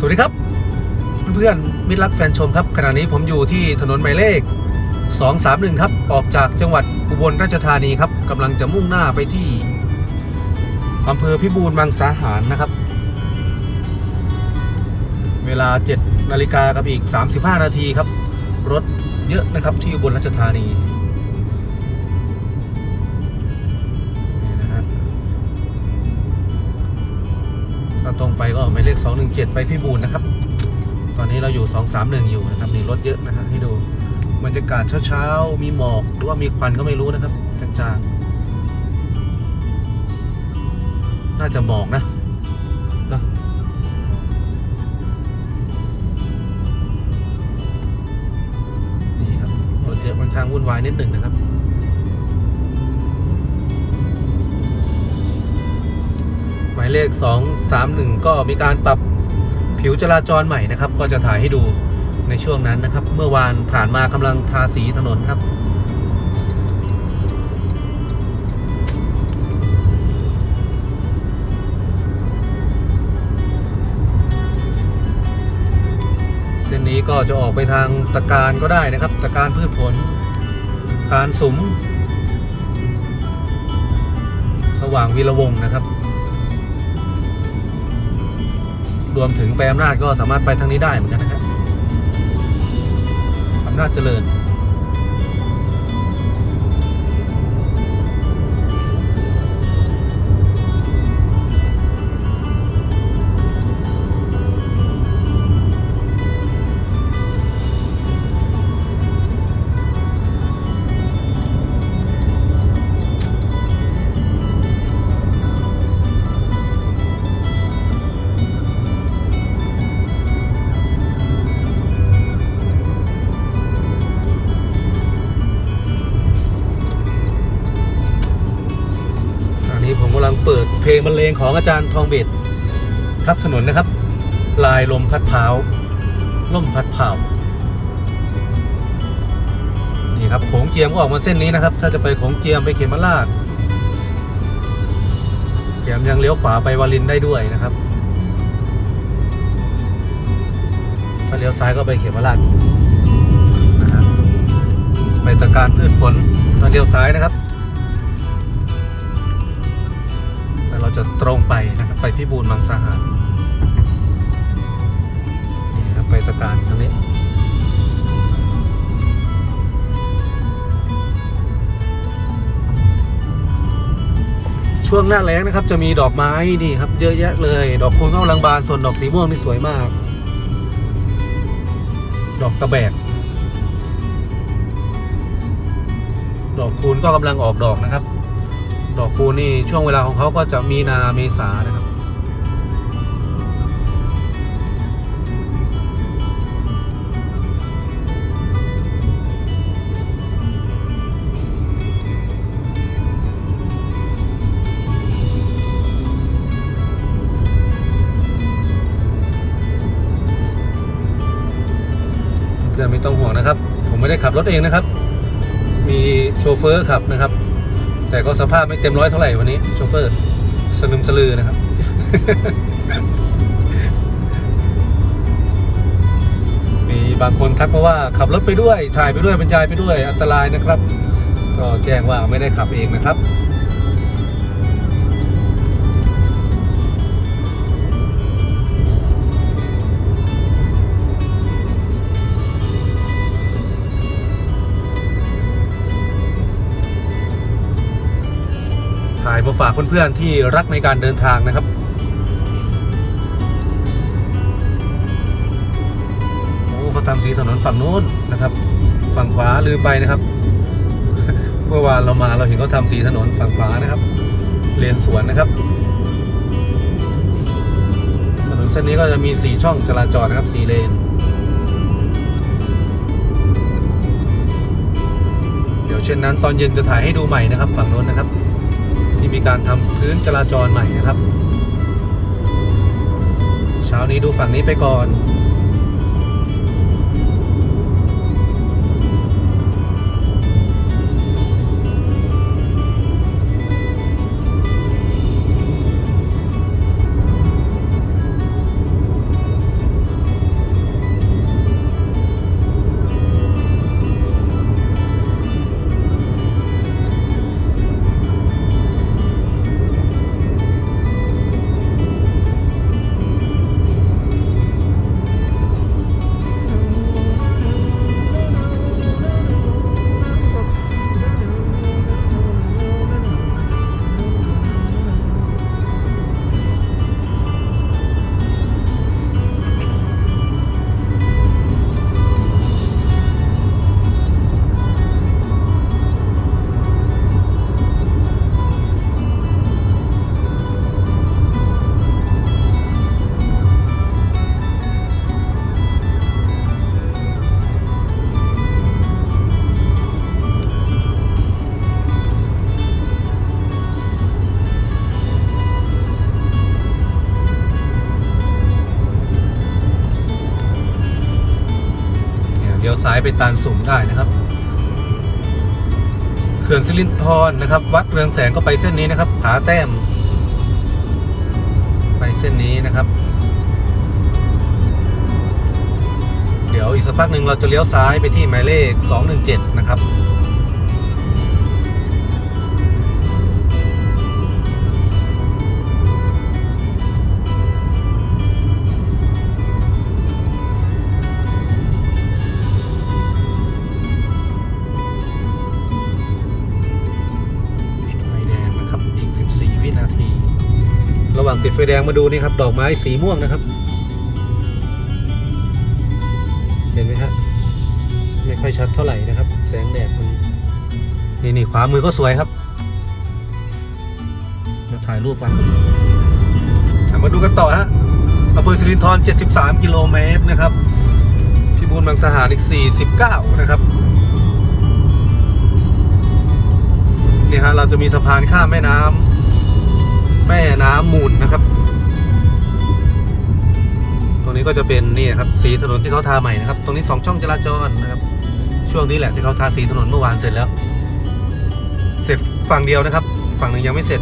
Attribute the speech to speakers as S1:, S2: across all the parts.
S1: สวัสดีครับ เพื่อนๆมิตรรักแฟนชมครับ ขณะนี้ผมอยู่ที่ถนนหมายเลข 231 ครับ ออกจากจังหวัดอุบลราชธานีครับกำลังจะมุ่งหน้าไปที่อำเภอพิบูลมังสาหารนะครับ เวลา 7 นาฬิกากับอีก 35 นาทีครับ รถเยอะนะครับที่อุบลราชธานี ตรงไปก็หมายเลข 217 ไปพิบูลนะครับ ตอนนี้เราอยู่ 231 อยู่นะครับนี่รถเยอะนะครับให้ดูบรรยากาศเช้าๆ มีหมอกหรือว่ามีควันก็ไม่รู้นะครับจางๆ น่าจะหมอกนะนะนี่ครับรถเยอะค่อนข้างวุ่นวายนิดหนึ่งนะครับายเลข 231 ก็มีการปรับผิวจราจรใหม่นะครับ ก็จะถ่ายให้ดูในช่วงนั้นนะครับ เมื่อวานผ่านมากำลังทาสีถนนครับ เส้นนี้ก็จะออกไปทางตะการก็ได้นะครับ ตะการพืชผล ตาลสุม สว่างวีระวงนะครับ รวมถึงไปอำนาจก็สามารถไปทางนี้ได้เหมือนกันนะครับอำนาจเจริญ ลงบรรเลงของอาจารย์ทองเบศทับถนนนะครับ ลายลมพัดเผาล่มพัดเผานี่ครับโขงเจียมก็ออกมาเส้นนี้นะครับ ถ้าจะไปโขงเจียมไปเขมราชแถมยังเลี้ยวขวาไปวารินได้ด้วยนะครับ ถ้าเลี้ยวซ้ายก็ไปเขมราชนะฮะไปตะการพืชผลถ้าเลี้ยวซ้ายนะครับ จะตรงไปนะครับไปพิบูลมังสาหารนี่ครับไปตะการทางนี้ช่วงหน้าแล้งนะครับจะมีดอกไม้นี่ครับเยอะแยะเลย ดอกคูณกำลังบานส่วนดอกสีม่วงนี่สวยมาก ดอกตะแบก ดอกคูณก็กำลังออกดอกนะครับ ดอกคูณนี่ช่วงเวลาของเขาก็จะมีนาเมษานะครับ เพื่อนไม่ต้องห่วงนะครับ ผมไม่ได้ขับรถเองนะครับ มีโชเฟอร์ขับนะครับ แต่ก็สภาพไม่เต็มร้อยเท่าไหร่วันนี้โชเฟอร์สนึมสลือนะครับ มีบางคนทักมาว่าขับรถไปด้วย ถ่ายไปด้วยบรรยายไปด้วย อันตรายนะครับ ก็แจ้งว่าไม่ได้ขับเองนะครับ มาฝากเพื่อนๆที่รักในการเดินทางนะครับ โอ้เขาทำสีถนนฝั่งนู้นนะครับ ฝั่งขวาลืมไปนะครับ เมื่อวานเรามาเราเห็นเขาทำสีถนนฝั่งขวานะครับ เลนสวนนะครับถนนเส้นนี้ก็จะมีสีช่องจราจรนะครับสีเลนเดี๋ยวเช่นนั้นตอนเย็นจะถ่ายให้ดูใหม่นะครับ ฝั่งโน้นนะครับ ที่มีการทำพื้นจราจรใหม่นะครับ เช้านี้ดูฝั่งนี้ไปก่อนายไปตานสุ่มได้นะครับเขื่อนสิรินธรนะครับ วัดเรืองแสงก็ไปเส้นนี้นะครับผาแต้ม ไปเส้นนี้นะครับ เดี๋ยวอีกสักพักหนึ่งเราจะเลี้ยวซ้ายไปที่หมายเลข 217 นะครับ ติดไฟแดงมาดูนี่ครับ ดอกไม้สีม่วงนะครับ เห็นไหมฮะไม่ค่อยชัดเท่าไหร่นะครับ แสงแดดมันนี่นี่ขวามือก็สวยครับมาถ่ายรูปกันมาดูกันต่อฮะอำเภอสิรินธร73 กิโลเมตรนะครับพิบูลบางสหารอีก 49 นะครับนี่ฮะเราจะมีสะพานข้ามแม่น้ำ แม่น้ำมูลนะครับ ตรงนี้ก็จะเป็นนี่ครับสีถนนที่เขาทาใหม่นะครับ ตรงนี้สองช่องจราจรนะครับ ช่วงนี้แหละที่เขาทาสีถนนเมื่อวานเสร็จแล้ว เสร็จฝั่งเดียวนะครับ ฝั่งหนึ่งยังไม่เสร็จ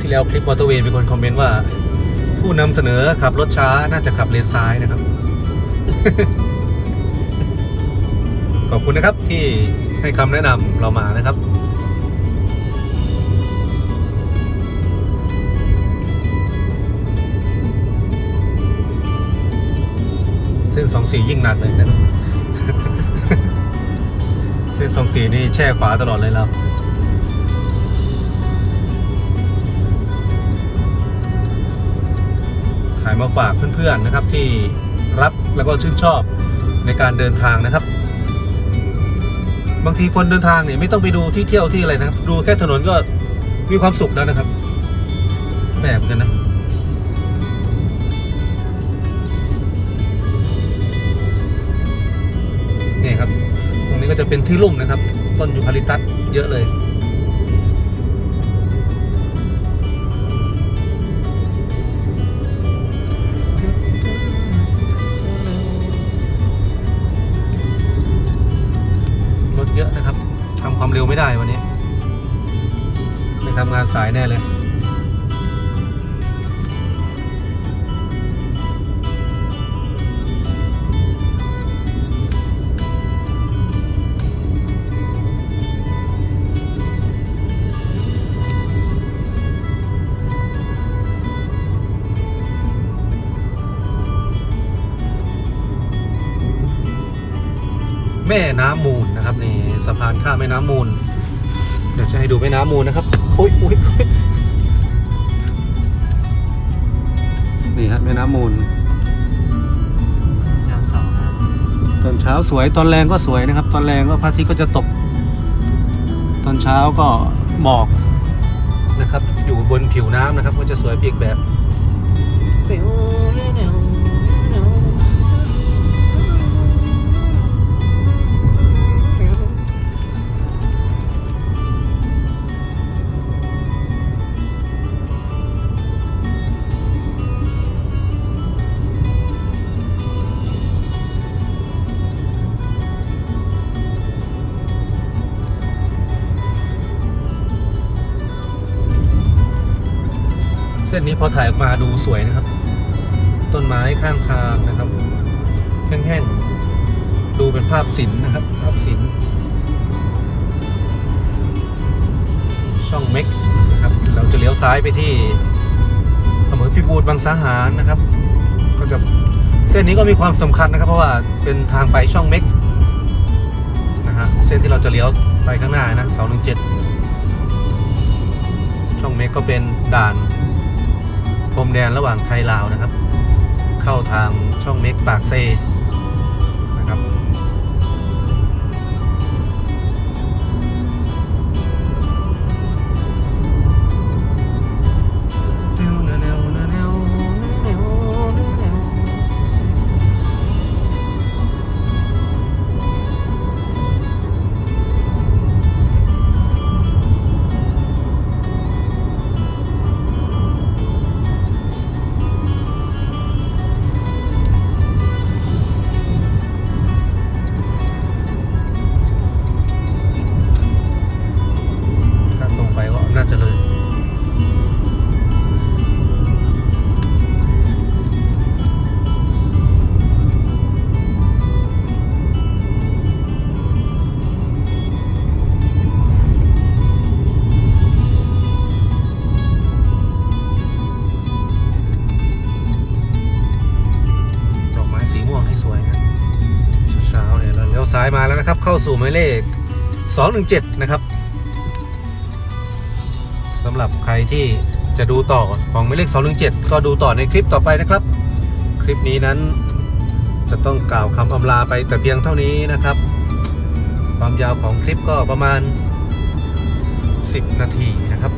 S1: ที่แล้วคลิปมอเตอร์เวย์มีคนคอมเมนต์ว่า ผู้นำเสนอขับรถช้าน่าจะขับเลนซ้ายนะครับ ขอบคุณนะครับที่ให้คำแนะนำเรามานะครับ เส้นสองสียิ่งหนักเลยนะครับ เส้นสองสีนี่แช่ขวาตลอดเลยเราายมาฝากเพื่อนๆนะครับที่รักแล้วก็ชื่นชอบในการเดินทางนะครับ บางทีคนเดินทางเนี่ยไม่ต้องไปดูที่เที่ยวที่อะไรนะครับ ดูแค่ถนนก็มีความสุขแล้วนะครับแปลกเหมือนกันนะนี่ครับ ตรงนี้ก็จะเป็นที่ลุ่มนะครับ ต้นยูคาลิปตัสเยอะเลย เยอะนะครับทำความเร็วไม่ได้วันนี้ไปทำงานสายแน่เลย แม่น้ำมูลนะครับนี่สะพานข้ามแม่น้ำมูล เดี๋ยวจะให้ดูแม่น้ำมูลนะครับโอ้ยโอ้ยโอ๊ยนี่ครับแม่น้ำมูล
S2: ยามเสาร์นะ
S1: ตอนเช้าสวยตอนแรงก็สวยนะครับ ตอนแรงก็พระอาทิตย์ก็จะตก ตอนเช้าก็หมอกนะครับ อยู่บนผิวน้ำนะครับ ก็จะสวยเปียกแบบเส้นนี้ พอถ่ายออกมาดูสวยนะครับ ต้นไม้ข้างทางนะครับ แห้งๆ ดูเป็นภาพศิลป์นะครับ ภาพศิลป์ช่องเม็กนะครับ เราจะเลี้ยวซ้ายไปที่อำเภอพิบูลบางสาหารนะครับ ก็จะเส้นนี้ก็มีความสำคัญนะครับ เพราะว่าเป็นทางไปช่องเม็กนะฮะเส้นที่เราจะเลี้ยวไปข้างหน้านะ217ช่องเม็กก็เป็นด่าน พรมแดนระหว่างไทยลาวนะครับ เข้าทางช่องเม็กปากเซ นะครับ เข้าสู่หมายเลข 217 นะครับสำหรับใครที่จะดูต่อของหมายเลข 217 ก็ดูต่อในคลิปต่อไปนะครับ คลิปนี้นั้นจะต้องกล่าวคำอำลาไปแต่เพียงเท่านี้นะครับ ความยาวของคลิปก็ประมาณ 10 นาทีนะครับ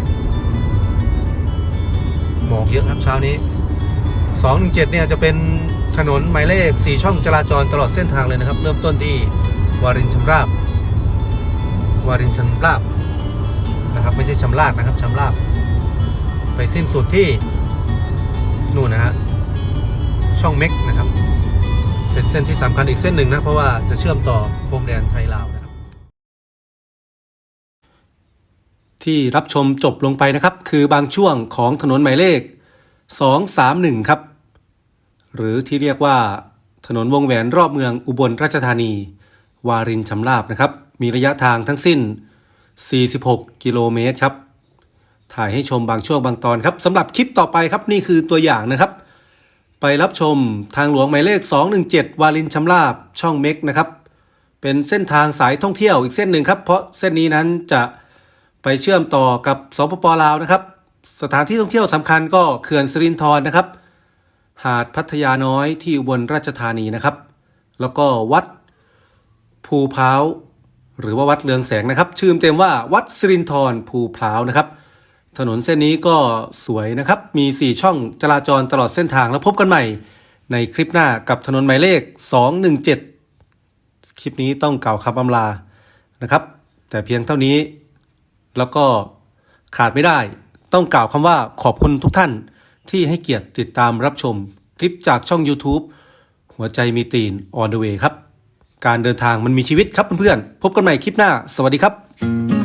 S1: หมอกเยอะครับเช้านี้ 217 เนี่ยจะเป็นถนนหมายเลข 4 ช่องจราจรตลอดเส้นทางเลยนะครับ เริ่มต้นที่ วารินชำราบวารินชำราบนะครับไม่ใช่ชำราบนะครับชำราบไปสิ้นสุดที่นู่นนะฮะช่องเม็กนะครับ เป็นเส้นที่สำคัญอีกเส้นหนึ่งนะเพราะว่าจะเชื่อมต่อพรมแดนไทยลาวนะครับ ที่รับชมจบลงไปนะครับ คือบางช่วงของถนนหมายเลข 231 ครับ หรือที่เรียกว่าถนนวงแหวนรอบเมืองอุบลราชธานี วารินชำราบนะครับ มีระยะทางทั้งสิ้น 46 กิโลเมตรครับ ถ่ายให้ชมบางช่วงบางตอนครับสำหรับคลิปต่อไปครับนี่คือตัวอย่างนะครับ ไปรับชมทางหลวงหมายเลข 217 วารินชำราบช่องเม็กนะครับ เป็นเส้นทางสายท่องเที่ยวอีกเส้นหนึ่งครับ เพราะเส้นนี้นั้นจะไปเชื่อมต่อกับสปปลาวนะครับ สถานที่ท่องเที่ยวสำคัญก็เขื่อนสิรินธรนะครับ หาดพัทยาน้อยที่อุบลราชธานีนะครับ แล้วก็วัด ภูพร้าวหรือว่าวัดเรืองแสงนะครับ ชื่อเต็มว่าวัดสิรินธรภูพร้าวนะครับ ถนนเส้นนี้ก็สวยนะครับ มี 4 ช่องจราจรตลอดเส้นทางแล้วพบกันใหม่ ในคลิปหน้ากับถนนหมายเลข 217 คลิปนี้ต้องกล่าวคำอำลานะครับ แต่เพียงเท่านี้ แล้วก็ขาดไม่ได้ ต้องกล่าวคำว่าขอบคุณทุกท่านที่ให้เกียรติติดตามรับชม คลิปจากช่อง YouTube หัวใจมีตีน on the way ครับ การเดินทางมันมีชีวิตครับเพื่อนๆพบกันใหม่คลิปหน้า สวัสดีครับ